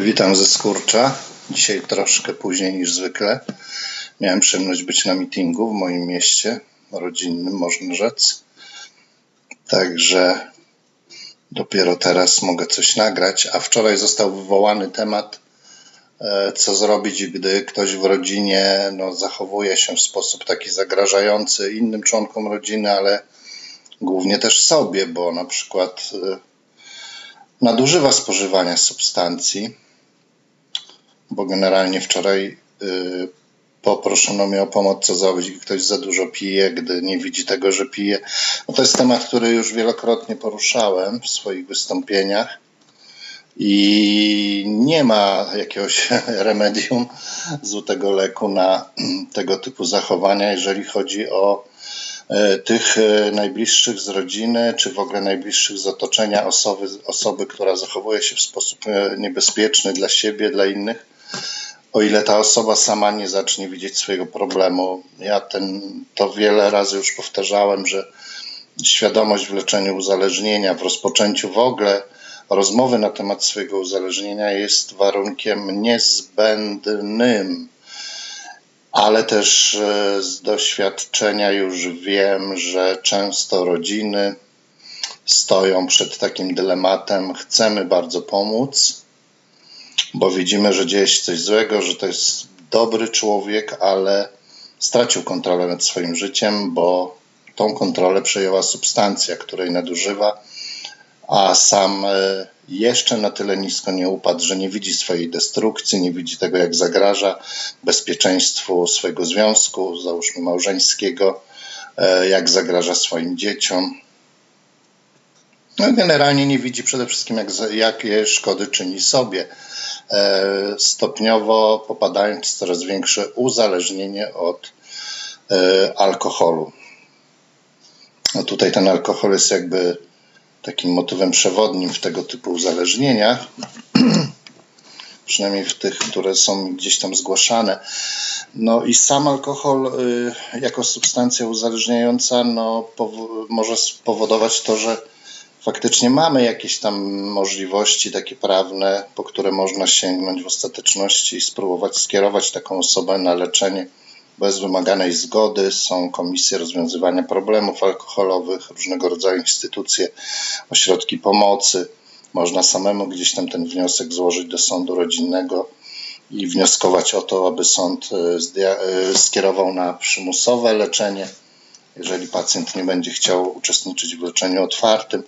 Witam ze Skurcza. Dzisiaj troszkę później niż zwykle. Miałem przyjemność być na meetingu w moim mieście rodzinnym, można rzec. Także dopiero teraz mogę coś nagrać. A wczoraj został wywołany temat, e, co zrobić, gdy ktoś w rodzinie no, zachowuje się w sposób taki zagrażający innym członkom rodziny, ale głównie też sobie, bo na przykład e, nadużywa spożywania substancji, bo generalnie wczoraj y, poproszono mnie o pomoc, co zrobić, gdy ktoś za dużo pije, gdy nie widzi tego, że pije. No to jest temat, który już wielokrotnie poruszałem w swoich wystąpieniach i nie ma jakiegoś remedium złotego leku na tego typu zachowania, jeżeli chodzi o e, tych e, najbliższych z rodziny, czy w ogóle najbliższych z otoczenia osoby, osoby, która zachowuje się w sposób e, niebezpieczny dla siebie, dla innych, o ile ta osoba sama nie zacznie widzieć swojego problemu. Ja ten, to wiele razy już powtarzałem, że świadomość w leczeniu uzależnienia, w rozpoczęciu w ogóle rozmowy na temat swojego uzależnienia jest warunkiem niezbędnym. Ale też e, z doświadczenia już wiem, że często rodziny stoją przed takim dylematem: chcemy bardzo pomóc, bo widzimy, że dzieje się coś złego, że to jest dobry człowiek, ale stracił kontrolę nad swoim życiem, bo tą kontrolę przejęła substancja, której nadużywa, a sam e, jeszcze na tyle nisko nie upadł, że nie widzi swojej destrukcji, nie widzi tego, jak zagraża bezpieczeństwu swojego związku, załóżmy małżeńskiego, e, jak zagraża swoim dzieciom. No, generalnie nie widzi przede wszystkim, jak, jakie szkody czyni sobie, e, stopniowo popadając w coraz większe uzależnienie od alkoholu. No tutaj ten alkohol jest jakby takim motywem przewodnim w tego typu uzależnieniach, przynajmniej w tych, które są gdzieś tam zgłaszane. No i sam alkohol y, jako substancja uzależniająca no, może spowodować to, że faktycznie mamy jakieś tam możliwości takie prawne, po które można sięgnąć w ostateczności i spróbować skierować taką osobę na leczenie bez wymaganej zgody. Są komisje rozwiązywania problemów alkoholowych, różnego rodzaju instytucje, ośrodki pomocy. Można samemu gdzieś tam ten wniosek złożyć do sądu rodzinnego i wnioskować o to, aby sąd e, e, skierował na przymusowe leczenie, jeżeli pacjent nie będzie chciał uczestniczyć w leczeniu otwartym.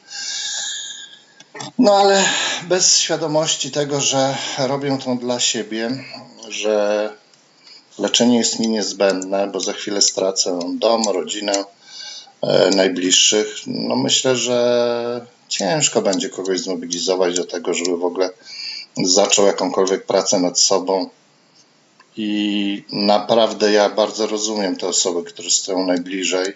No ale bez świadomości tego, że robią to dla siebie, że Leczenie jest mi niezbędne, bo za chwilę stracę dom, rodzinę, e, najbliższych. No myślę, że ciężko będzie kogoś zmobilizować do tego, żeby w ogóle zaczął jakąkolwiek pracę nad sobą. I naprawdę ja bardzo rozumiem te osoby, które stoją najbliżej,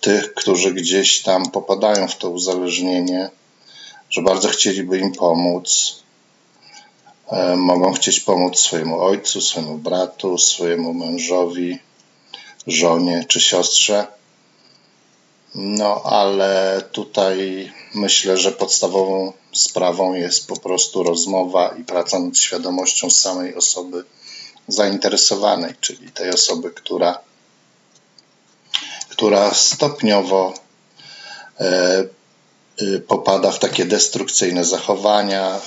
tych, którzy gdzieś tam popadają w to uzależnienie, że bardzo chcieliby im pomóc, E, mogą chcieć pomóc swojemu ojcu, swojemu bratu, swojemu mężowi, żonie czy siostrze. No, ale tutaj myślę, że podstawową sprawą jest po prostu rozmowa i praca nad świadomością samej osoby zainteresowanej, czyli tej osoby, która, która stopniowo e, e, popada w takie destrukcyjne zachowania,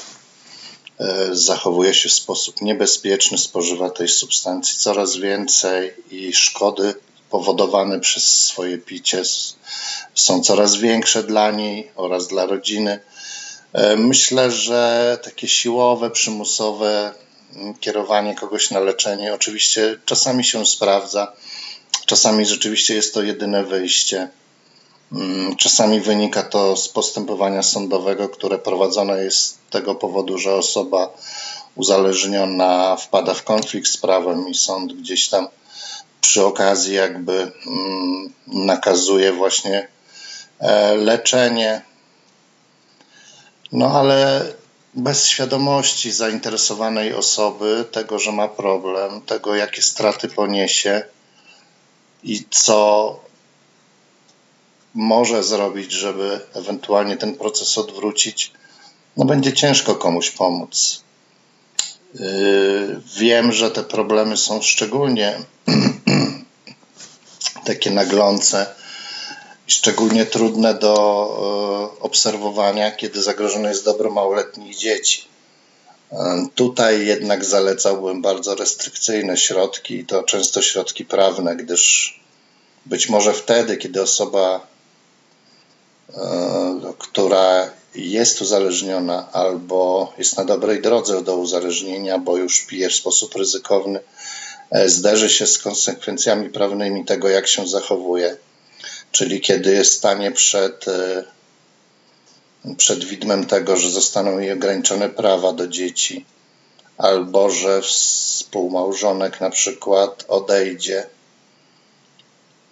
E, zachowuje się w sposób niebezpieczny, spożywa tej substancji coraz więcej i szkody powodowane przez swoje picie są coraz większe dla niej oraz dla rodziny. Myślę, że takie siłowe, przymusowe kierowanie kogoś na leczenie. Oczywiście czasami się sprawdza, czasami rzeczywiście jest to jedyne wyjście. Mm, czasami wynika to z postępowania sądowego, które prowadzone jest z tego powodu, że osoba uzależniona wpada w konflikt z prawem i sąd gdzieś tam przy okazji jakby mm, nakazuje właśnie e, leczenie. No ale bez świadomości zainteresowanej osoby, tego, że ma problem, tego, jakie straty poniesie i co może zrobić, żeby ewentualnie ten proces odwrócić, no będzie ciężko komuś pomóc. Yy, wiem, że te problemy są szczególnie takie naglące szczególnie trudne do yy, obserwowania, kiedy zagrożone jest dobro małoletnich dzieci. Yy, tutaj jednak zalecałbym bardzo restrykcyjne środki, i to często środki prawne, gdyż być może wtedy, kiedy osoba, która jest uzależniona albo jest na dobrej drodze do uzależnienia, bo już pije w sposób ryzykowny, e, zderzy się z konsekwencjami prawnymi tego, jak się zachowuje, czyli kiedy stanie przed, e, przed widmem tego, że zostaną jej ograniczone prawa do dzieci, albo że współmałżonek na przykład odejdzie,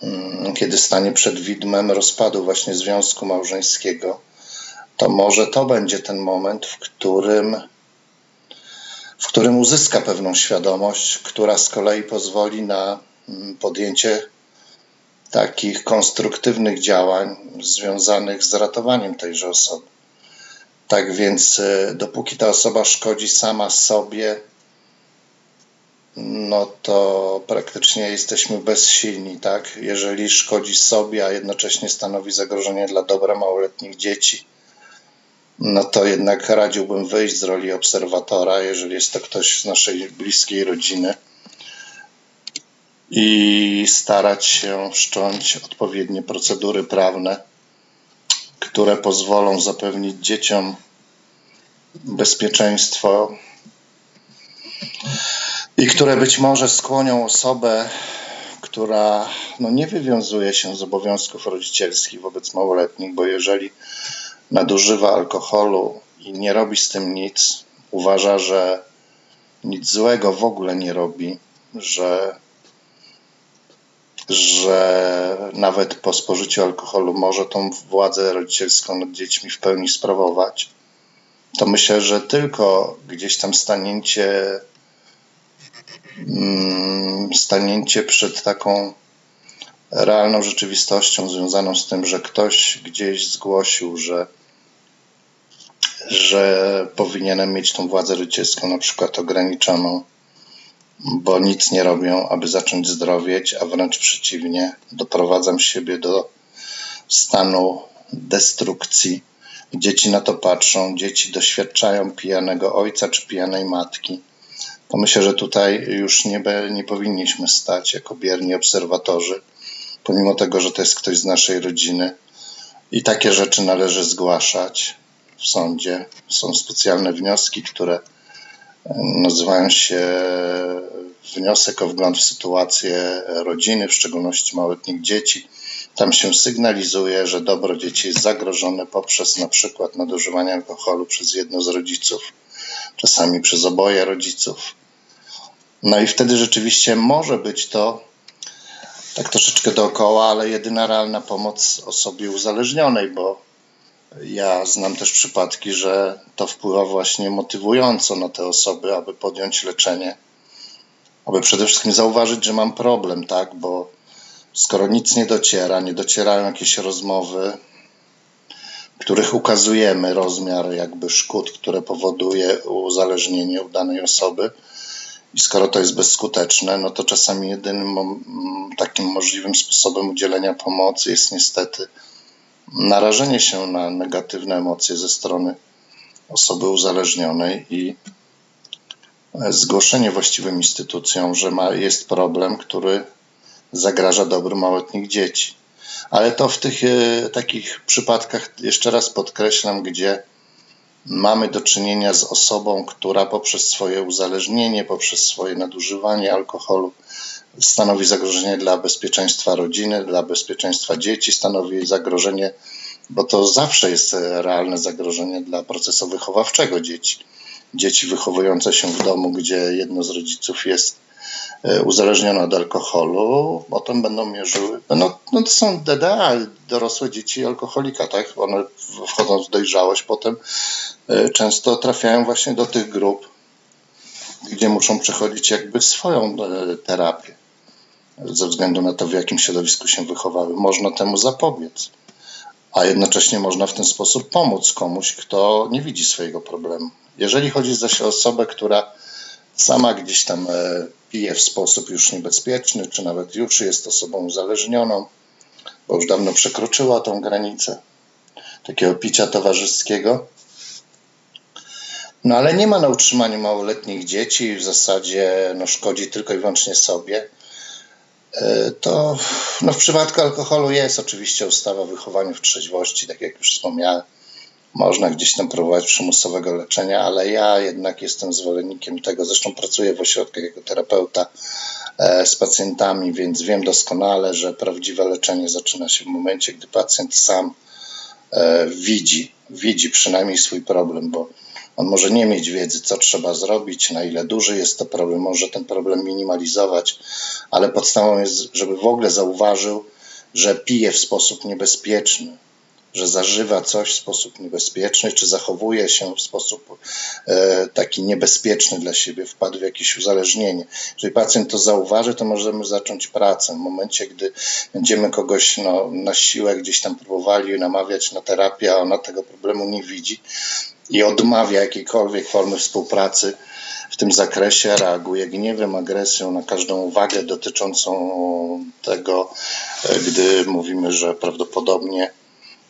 mm, kiedy stanie przed widmem rozpadu właśnie związku małżeńskiego to może to będzie ten moment, w którym, w którym uzyska pewną świadomość, która z kolei pozwoli na mm, podjęcie takich konstruktywnych działań związanych z ratowaniem tejże osoby. Tak więc, e, dopóki ta osoba szkodzi sama sobie, no to praktycznie jesteśmy bezsilni, tak? Jeżeli szkodzi sobie, a jednocześnie stanowi zagrożenie dla dobra małoletnich dzieci, no to jednak radziłbym wyjść z roli obserwatora, jeżeli jest to ktoś z naszej bliskiej rodziny i starać się wszcząć odpowiednie procedury prawne, które pozwolą zapewnić dzieciom bezpieczeństwo i które być może skłonią osobę, która no, nie wywiązuje się z obowiązków rodzicielskich wobec małoletnich, bo jeżeli nadużywa alkoholu i nie robi z tym nic, uważa, że nic złego w ogóle nie robi, że, że nawet po spożyciu alkoholu może tą władzę rodzicielską nad dziećmi w pełni sprawować, to myślę, że tylko gdzieś tam stanięcie, mm, stanięcie przed taką realną rzeczywistością związaną z tym, że ktoś gdzieś zgłosił, że, że powinienem mieć tą władzę rodzicielską na przykład ograniczoną, bo nic nie robią, aby zacząć zdrowieć, a wręcz przeciwnie, doprowadzam siebie do stanu destrukcji. Dzieci na to patrzą, dzieci doświadczają pijanego ojca czy pijanej matki. To myślę, że tutaj już nie, nie powinniśmy stać jako bierni obserwatorzy pomimo tego, że to jest ktoś z naszej rodziny. I takie rzeczy należy zgłaszać w sądzie. Są specjalne wnioski, które nazywają się wniosek o wgląd w sytuację rodziny, w szczególności małoletnich dzieci. Tam się sygnalizuje, że dobro dzieci jest zagrożone poprzez na przykład nadużywanie alkoholu przez jedno z rodziców, czasami przez oboje rodziców. No i wtedy rzeczywiście może być to tak troszeczkę dookoła, ale jedyna realna pomoc osobie uzależnionej, bo ja znam też przypadki, że to wpływa właśnie motywująco na te osoby, aby podjąć leczenie, aby przede wszystkim zauważyć, że mam problem, tak, bo skoro nic nie dociera, nie docierają jakieś rozmowy, których ukazujemy rozmiar jakby szkód, które powoduje uzależnienie u danej osoby, i skoro to jest bezskuteczne, no to czasami jedynym takim możliwym sposobem udzielenia pomocy jest niestety narażenie się na negatywne emocje ze strony osoby uzależnionej i zgłoszenie właściwym instytucjom, że ma, jest problem, który zagraża dobru małoletnich dzieci. Ale to w tych e, takich przypadkach, jeszcze raz podkreślam, gdzie mamy do czynienia z osobą, która poprzez swoje uzależnienie, poprzez swoje nadużywanie alkoholu stanowi zagrożenie dla bezpieczeństwa rodziny, dla bezpieczeństwa dzieci, stanowi zagrożenie, bo to zawsze jest realne zagrożenie dla procesu wychowawczego dzieci. Dzieci wychowujące się w domu, gdzie jedno z rodziców jest E, uzależnione od alkoholu, potem będą mierzyły, no, no to są DDA, dorosłe dzieci alkoholika, tak? One wchodząc w dojrzałość potem e, często trafiają właśnie do tych grup, gdzie muszą przechodzić jakby swoją e, terapię ze względu na to, w jakim środowisku się wychowały. Można temu zapobiec, a jednocześnie można w ten sposób pomóc komuś, kto nie widzi swojego problemu. Jeżeli chodzi zaś o osobę, która sama gdzieś tam e, pije w sposób już niebezpieczny, czy nawet już jest osobą uzależnioną, bo już dawno przekroczyła tą granicę takiego picia towarzyskiego. No ale nie ma na utrzymaniu małoletnich dzieci, w zasadzie no, szkodzi tylko i wyłącznie sobie. E, To no, w przypadku alkoholu jest oczywiście ustawa o wychowaniu w trzeźwości, tak jak już wspomniałem. Można gdzieś tam próbować przymusowego leczenia, ale ja jednak jestem zwolennikiem tego, zresztą pracuję w ośrodkach jako terapeuta e, z pacjentami, więc wiem doskonale, że prawdziwe leczenie zaczyna się w momencie, gdy pacjent sam e, widzi, widzi przynajmniej swój problem, bo on może nie mieć wiedzy, co trzeba zrobić, na ile duży jest to problem, może ten problem minimalizować, ale podstawą jest, żeby w ogóle zauważył, że pije w sposób niebezpieczny, że zażywa coś w sposób niebezpieczny, czy zachowuje się w sposób e, taki niebezpieczny dla siebie, wpadł w jakieś uzależnienie. Jeżeli pacjent to zauważy, to możemy zacząć pracę. W momencie, gdy będziemy kogoś no, na siłę gdzieś tam próbowali namawiać na terapię, a ona tego problemu nie widzi i odmawia jakiejkolwiek formy współpracy w tym zakresie, reaguje gniewem, agresją na każdą uwagę dotyczącą tego, gdy mówimy, że prawdopodobnie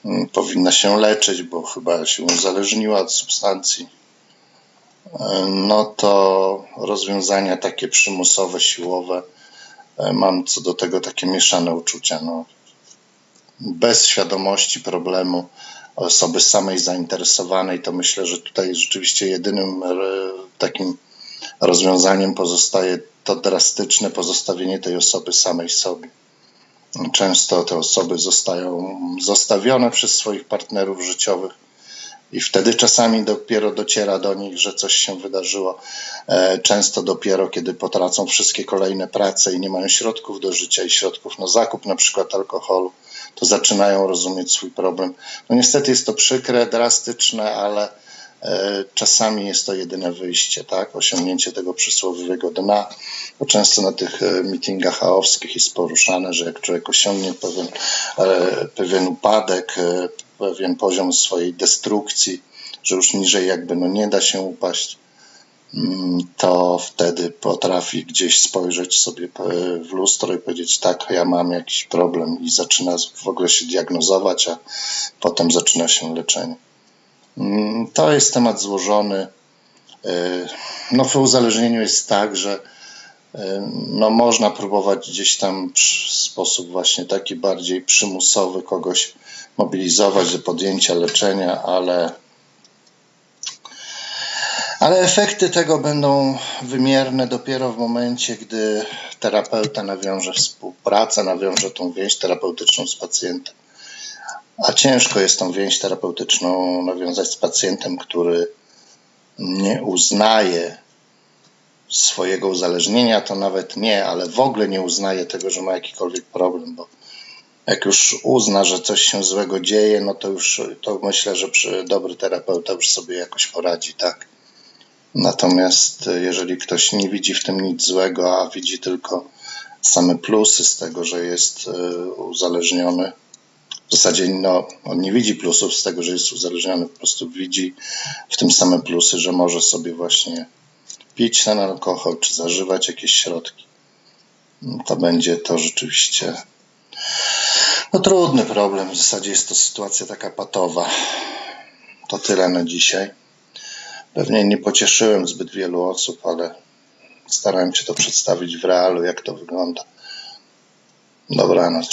mm, powinna się leczyć, bo chyba się uzależniła od substancji, no to rozwiązania takie przymusowe, siłowe, e, mam co do tego takie mieszane uczucia. No, bez świadomości problemu osoby samej zainteresowanej, to myślę, że tutaj rzeczywiście jedynym e, takim rozwiązaniem pozostaje to drastyczne pozostawienie tej osoby samej sobie. Często te osoby zostają zostawione przez swoich partnerów życiowych i wtedy czasami dopiero dociera do nich, że coś się wydarzyło. E, Często dopiero, kiedy potracą wszystkie kolejne prace i nie mają środków do życia i środków na zakup, na przykład alkoholu, to zaczynają rozumieć swój problem. No niestety jest to przykre, drastyczne, ale e, czasami jest to jedyne wyjście, tak? Osiągnięcie tego przysłowiowego dna, bo często na tych e, meetingach aowskich jest poruszane, że jak człowiek osiągnie pewien, e, pewien upadek, pewien poziom swojej destrukcji, że już niżej jakby no nie da się upaść, to wtedy potrafi gdzieś spojrzeć sobie e, w lustro i powiedzieć, tak, ja mam jakiś problem i zaczyna w ogóle się diagnozować, a potem zaczyna się leczenie. Mm, To jest temat złożony. E, No w uzależnieniu jest tak, że e, no można próbować gdzieś tam w sposób właśnie taki bardziej przymusowy kogoś mobilizować do podjęcia leczenia, ale ale efekty tego będą wymierne dopiero w momencie, gdy terapeuta nawiąże współpracę, nawiąże tą więź terapeutyczną z pacjentem. A ciężko jest tą więź terapeutyczną nawiązać z pacjentem, który nie uznaje swojego uzależnienia, to nawet nie, ale w ogóle nie uznaje tego, że ma jakikolwiek problem, bo jak już uzna, że coś się złego dzieje, no to już to myślę, że dobry terapeuta już sobie jakoś poradzi, tak. Natomiast e, jeżeli ktoś nie widzi w tym nic złego, a widzi tylko same plusy z tego, że jest e, uzależniony, w zasadzie no, on nie widzi plusów z tego, że jest uzależniony, po prostu widzi w tym same plusy, że może sobie właśnie pić ten alkohol, czy zażywać jakieś środki. To będzie to rzeczywiście no, trudny problem. W zasadzie jest to sytuacja taka patowa. To tyle na dzisiaj. Pewnie nie pocieszyłem zbyt wielu osób, ale starałem się to przedstawić w realu, jak to wygląda. Dobranoc.